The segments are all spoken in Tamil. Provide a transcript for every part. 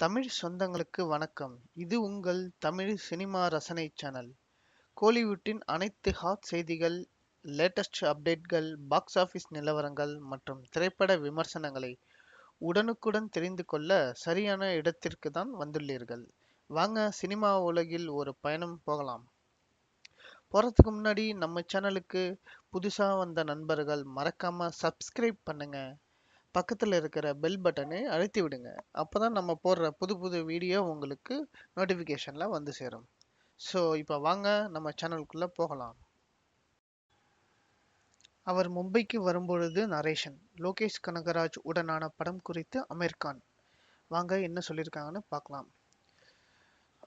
தமிழ் சொந்தங்களுக்கு வணக்கம். இது உங்கள் தமிழ் சினிமா ரசனை சேனல். கோலிவுட்டின் அனைத்து ஹாட் செய்திகள் லேட்டஸ்ட் அப்டேட்கள் பாக்ஸ் ஆஃபீஸ் நிலவரங்கள் மற்றும் திரைப்பட விமர்சனங்களை உடனுக்குடன் தெரிந்து கொள்ள சரியான இடத்திற்கு தான் வந்துள்ளீர்கள். வாங்க சினிமா உலகில் ஒரு பயணம் போகலாம். போகிறதுக்கு முன்னாடி நம்ம சேனலுக்கு புதுசாக வந்த நண்பர்கள் மறக்காமல் சப்ஸ்கிரைப் பண்ணுங்கள் பக்கத்தில் இருக்கிற பெல் பட்டனை அழுத்தி விடுங்க. அப்பதான் நம்ம போடுற புது புது வீடியோ உங்களுக்கு நோட்டிஃபிகேஷனில் வந்து சேரும். ஸோ இப்போ வாங்க நம்ம சேனலுக்குள்ளே போகலாம். அவர் மும்பைக்கு வரும்பொழுது நரேஷன் லோகேஷ் கனகராஜ் உடனான படம் குறித்து அமீர் கான். வாங்க என்ன சொல்லியிருக்காங்கன்னு பார்க்கலாம்.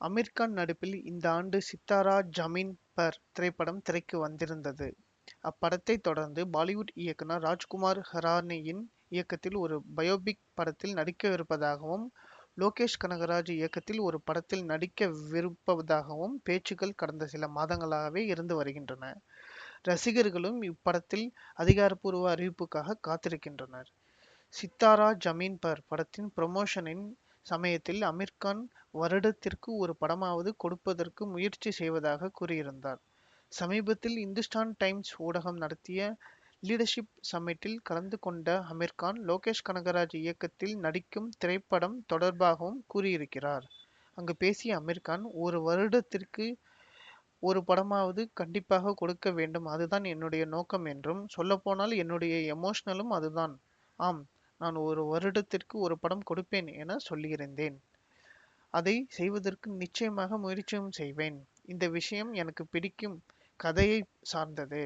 அமீர் கான் நடிப்பில் இந்த ஆண்டு சித்தாரா ஜமீன் பர் திரைப்படம் திரைக்கு வந்திருந்தது. அப்படத்தை தொடர்ந்து பாலிவுட் இயக்குனர் ராஜ்குமார் ஹரானியின் இயக்கத்தில் ஒரு பயோபிக் படத்தில் நடிக்கவிருப்பதாகவும் லோகேஷ் கனகராஜ் இயக்கத்தில் ஒரு படத்தில் நடிக்கவிருப்பதாகவும் பேச்சுக்கள் கடந்த சில மாதங்களாகவே இருந்து வருகின்றன. ரசிகர்களும் இப்படத்தில் அதிகாரப்பூர்வ அறிவிப்புக்காக காத்திருக்கின்றனர். சித்தாரா ஜமீன் பர் படத்தின் ப்ரமோஷனின் சமயத்தில் அமீர்கான் வருடத்திற்கு ஒரு படமாவது கொடுப்பதற்கு முயற்சி செய்வதாக கூறியிருந்தார். சமீபத்தில் இந்துஸ்தான் டைம்ஸ் ஊடகம் நடத்திய லீடர்ஷிப் சம்மிட்டில் கலந்து கொண்ட அமீர்கான் லோகேஷ் கனகராஜ் இயக்கத்தில் நடிக்கும் திரைப்படம் தொடர்பாகவும் கூறியிருக்கிறார். அங்கு பேசிய அமீர்கான் ஒரு வருடத்திற்கு ஒரு படமாவது கண்டிப்பாக கொடுக்க வேண்டும். அதுதான் என்னுடைய நோக்கம் என்றும் சொல்லப்போனால் என்னுடைய எமோஷனலும் அதுதான். ஆம் நான் ஒரு வருடத்திற்கு ஒரு படம் கொடுப்பேன் என சொல்லியிருந்தேன். அதை செய்வதற்கு நிச்சயமாக முயற்சியும் செய்வேன். இந்த விஷயம் எனக்கு பிடிக்கும் கதையை சார்ந்தது.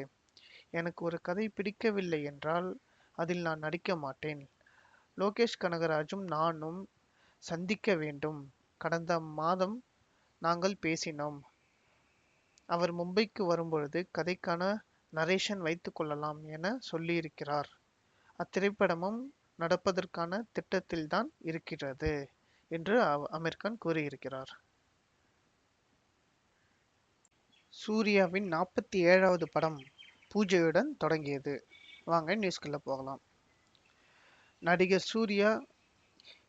எனக்கு ஒரு கதை பிடிக்கவில்லை என்றால் அதில் நான் நடிக்க மாட்டேன். லோகேஷ் கனகராஜும் நானும் சந்திக்க வேண்டும். கடந்த மாதம் நாங்கள் பேசினோம். அவர் மும்பைக்கு வரும்பொழுது கதைக்கான நரேஷன் வைத்து கொள்ளலாம் என சொல்லியிருக்கிறார். அத்திரைப்படமும் நடப்பதற்கான திட்டத்தில்தான் இருக்கிறது என்று அமீர்கான் கூறியிருக்கிறார். சூர்யாவின் நாற்பத்தி ஏழாவது படம். பூஜையுடன் தொடங்கியது. வாங்க நியூஸ்குள்ள போகலாம். நடிகர் சூர்யா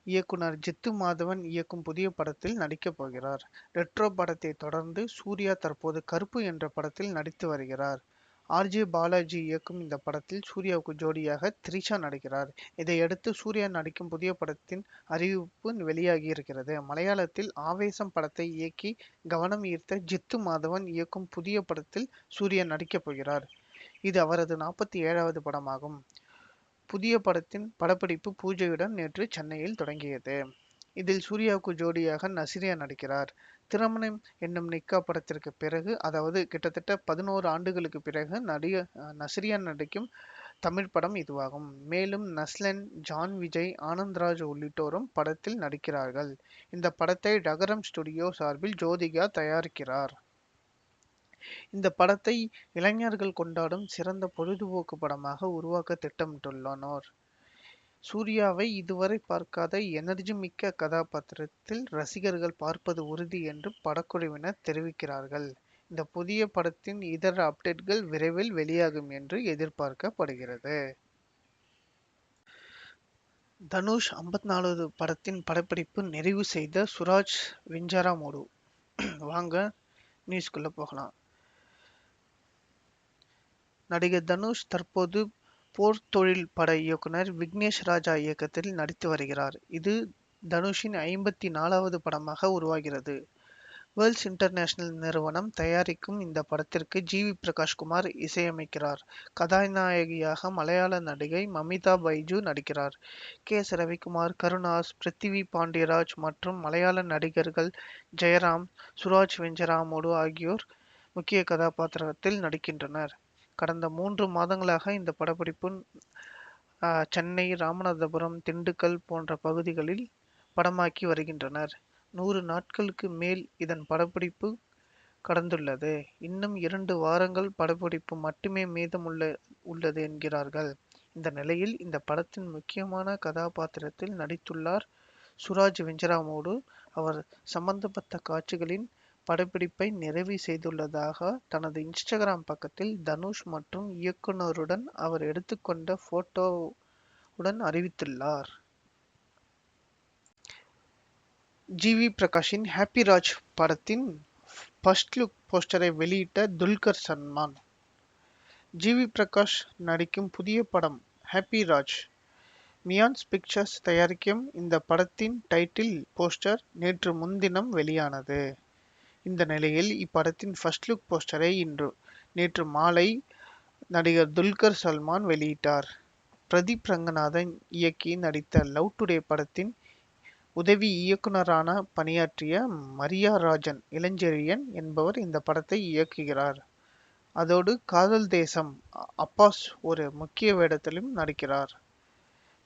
இயக்குனர் ஜித்து மாதவன் இயக்கும் புதிய படத்தில் நடிக்கப் போகிறார். ரெட்ரோ படத்தை தொடர்ந்து சூர்யா தற்போது கருப்பு என்ற படத்தில் நடித்து வருகிறார். ஆர்ஜே பாலாஜி இயக்கும் இந்த படத்தில் சூர்யாவுக்கு ஜோடியாக த்ரிஷா நடிக்கிறார். இதையடுத்து சூர்யா நடிக்கும் புதிய படத்தின் அறிவிப்பு வெளியாகி இருக்கிறது. மலையாளத்தில் ஆவேசம் படத்தை இயக்கி கவனம் ஈர்த்த ஜித்து மாதவன் இயக்கும் புதிய படத்தில் சூர்யா நடிக்கப் போகிறார். இது அவரது நாற்பத்தி ஏழாவது படமாகும். புதிய படத்தின் படப்பிடிப்பு பூஜையுடன் நேற்று சென்னையில் தொடங்கியது. இதில் சூர்யாவுக்கு ஜோடியாக நசிரியா நடிக்கிறார். திருமணம் என்னும் நிக்கா படத்திற்கு பிறகு அதாவது கிட்டத்தட்ட பதினோரு ஆண்டுகளுக்கு பிறகு நடிக நசிரியா நடிக்கும் தமிழ் படம் இதுவாகும். மேலும் நஸ்லன் ஜான் விஜய் ஆனந்த்ராஜ் உள்ளிட்டோரும் படத்தில் நடிக்கிறார்கள். இந்த படத்தை டகரம் ஸ்டுடியோ சார்பில் ஜோதிகா தயாரிக்கிறார். இந்த படத்தை இளைஞர்கள் கொண்டாடும் சிறந்த பொழுதுபோக்கு படமாக உருவாக்க திட்டமிட்டுள்ளனர். சூர்யாவை இதுவரை பார்க்காத எனர்ஜி மிக்க கதாபாத்திரத்தில் ரசிகர்கள் பார்ப்பது உறுதி என்று படக்குழுவினர் தெரிவிக்கிறார்கள். இந்த புதிய படத்தின் இதர அப்டேட்கள் விரைவில் வெளியாகும் என்று எதிர்பார்க்கப்படுகிறது. தனுஷ் ஐம்பத்தி நாலாவது படத்தின் படப்பிடிப்பு நிறைவு செய்த சுராஜ் வெஞ்சாராமோடு வாங்க நியூஸ்குள்ளே போகலாம். நடிகர் தனுஷ் தற்போது போர்த்தொழில் பட இயக்குனர் விக்னேஷ் ராஜா இயக்கத்தில் நடித்து வருகிறார். இது தனுஷின் ஐம்பத்தி நாலாவது படமாக உருவாகிறது. வேர்ல்ட்ஸ் இன்டர்நேஷனல் நிறுவனம் தயாரிக்கும் இந்த படத்திற்கு ஜி வி பிரகாஷ்குமார் இசையமைக்கிறார். கதாநாயகியாக மலையாள நடிகை மமிதா பைஜு நடிக்கிறார். கே எஸ் ரவிக்குமார் கருணாஸ் பிருத்திவி பாண்டியராஜ் மற்றும் மலையாள நடிகர்கள் ஜெயராம் சுராஜ் வெஞ்சராமோடு ஆகியோர் முக்கிய கதாபாத்திரத்தில் நடிக்கின்றனர். கடந்த மூன்று மாதங்களாக இந்த படப்பிடிப்பு சென்னை ராமநாதபுரம் திண்டுக்கல் போன்ற பகுதிகளில் படமாக்கி வருகின்றனர். நூறு நாட்களுக்கு மேல் இதன் படப்பிடிப்பு கடந்துள்ளது. இன்னும் இரண்டு வாரங்கள் படப்பிடிப்பு மட்டுமே மீதமுள்ள உள்ளது என்கிறார்கள். இந்த நிலையில் இந்த படத்தின் முக்கியமான கதாபாத்திரத்தில் நடித்துள்ளார் சுராஜ் வெஞ்சராமோடு. அவர் சம்பந்தப்பட்ட காட்சிகளின் படப்பிடிப்பை நிறைவு செய்துள்ளதாக தனது இன்ஸ்டாகிராம் பக்கத்தில் தனுஷ் மற்றும் இயக்குனருடன் அவர் எடுத்துக்கொண்ட போட்டோவுடன் அறிவித்துள்ளார். ஜி. வி. பிரகாஷின் ஹாப்பி ராஜ் படத்தின் ஃபர்ஸ்ட் லுக் போஸ்டரை வெளியிட்ட துல்கர் சல்மான். ஜி. வி. பிரகாஷ் நடிக்கும் புதிய படம் ஹாப்பி ராஜ் மியான்ஸ் பிக்சர்ஸ் தயாரிக்கும் இந்த படத்தின் டைட்டில் போஸ்டர் நேற்று முன்தினம் வெளியானது. இந்த நிலையில் இப்படத்தின் ஃபர்ஸ்ட் லுக் போஸ்டரை இன்று நேற்று மாலை நடிகர் துல்கர் சல்மான் வெளியிட்டார். பிரதீப் ரங்கநாதன் இயக்கி நடித்த லவ் டுடே படத்தின் உதவி இயக்குனரான பணியாற்றிய மரியா ராஜன் இளஞ்செழியன் என்பவர் இந்த படத்தை இயக்குகிறார். அதோடு காதல் தேசம் அப்பாஸ் ஒரு முக்கிய வேடத்திலும் நடிக்கிறார்.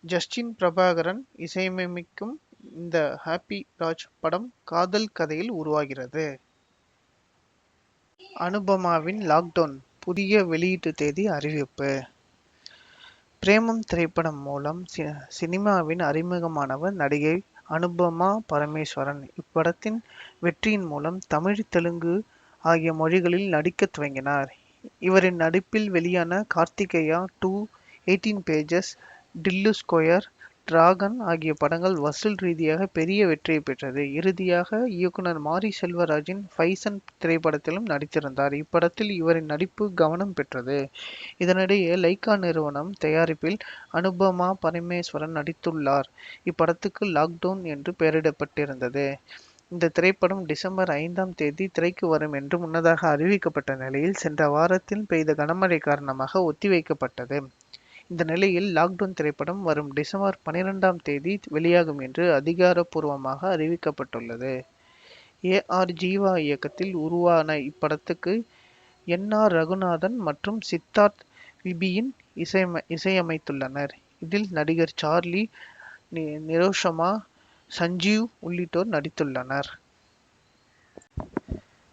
ஜஸ்டின் பிரபாகரன் இசையமைக்கும் இந்த ஹாப்பி ராஜ் படம் காதல் கதையில் உருவாகிறது. அனுபமாவின் லாக்டவுன் புதிய வெளியீட்டு தேதி அறிவிப்பு. பிரேமம் திரைப்படம் மூலம் சினிமாவின் அறிமுகமானவர் நடிகை அனுபமா பரமேஸ்வரன். இப்படத்தின் வெற்றியின் மூலம் தமிழ் தெலுங்கு ஆகிய மொழிகளில் நடிக்க துவங்கினார். இவரின் நடிப்பில் வெளியான Karthikeya two eighteen pages Tillu square dragon ஆகிய படங்கள் வசூல் ரீதியாக பெரிய வெற்றியை பெற்றது. இறுதியாக இயக்குனர் மாரி செல்வராஜின் ஃபைசன் திரைப்படத்திலும் நடித்திருந்தார். இப்படத்தில் இவரின் நடிப்பு கவனம் பெற்றது. இதனிடையே லைக்கா நிறுவனம் தயாரிப்பில் அனுபமா பரமேஸ்வரன் நடித்துள்ளார். இப்படத்துக்கு லாக்டவுன் என்று பெயரிடப்பட்டிருந்தது. இந்த திரைப்படம் டிசம்பர் ஐந்தாம் தேதி திரைக்கு வரும் என்று முன்னதாக அறிவிக்கப்பட்ட நிலையில் சென்ற வாரத்தில் பெய்த கனமழை காரணமாக ஒத்திவைக்கப்பட்டது. இந்த நிலையில் லாக்டவுன் திரைப்படம் வரும் டிசம்பர் பனிரெண்டாம் தேதி வெளியாகும் என்று அதிகாரப்பூர்வமாக அறிவிக்கப்பட்டுள்ளது. ஏ. ஆர். ஜீவா இயக்கத்தில் உருவான இப்படத்துக்கு என். ஆர். ரகுநாதன் மற்றும் சித்தார்த் விபியின் இசையமை இசையமைத்துள்ளனர். இதில் நடிகர் சார்லி நிரோஷமா சஞ்சீவ் உள்ளிட்டோர் நடித்துள்ளனர்.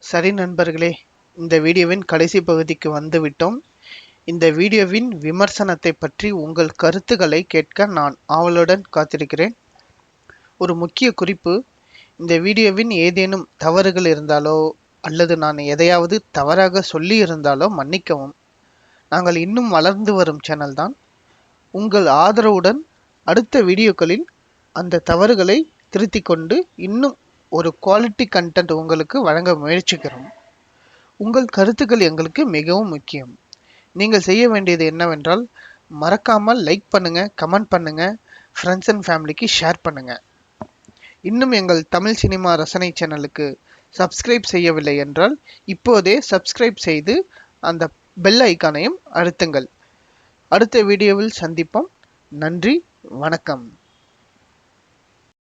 சரி நண்பர்களே இந்த வீடியோவின் கடைசி பகுதிக்கு வந்துவிட்டோம். இந்த வீடியோவின் விமர்சனத்தை பற்றி உங்கள் கருத்துக்களை கேட்க நான் ஆவலுடன் காத்திருக்கிறேன். ஒரு முக்கிய குறிப்பு இந்த வீடியோவின் ஏதேனும் தவறுகள் இருந்தாலோ அல்லது நான் எதையாவது தவறாக சொல்லி இருந்தாலோ மன்னிக்கவும். நாங்கள் இன்னும் வளர்ந்து வரும் சேனல் தான். உங்கள் ஆதரவுடன் அடுத்த வீடியோக்களில் அந்த தவறுகளை திருத்தி கொண்டு இன்னும் ஒரு குவாலிட்டி கண்டென்ட் உங்களுக்கு வழங்க முயற்சிக்கிறோம். உங்கள் கருத்துக்கள் எங்களுக்கு மிகவும் முக்கியம். நீங்கள் செய்ய வேண்டியது என்னவென்றால் மறக்காமல் லைக் பண்ணுங்கள் கமெண்ட் பண்ணுங்கள் ஃப்ரெண்ட்ஸ் அண்ட் ஃபேமிலிக்கு ஷேர் பண்ணுங்கள் இன்னும் எங்கள் தமிழ் சினிமா ரசனை சேனலுக்கு சப்ஸ்கிரைப் செய்யவில்லை என்றால் இப்போதே சப்ஸ்கிரைப் செய்து அந்த பெல் ஐக்கானையும் அழுத்துங்கள். அடுத்த வீடியோவில் சந்திப்போம். நன்றி வணக்கம்.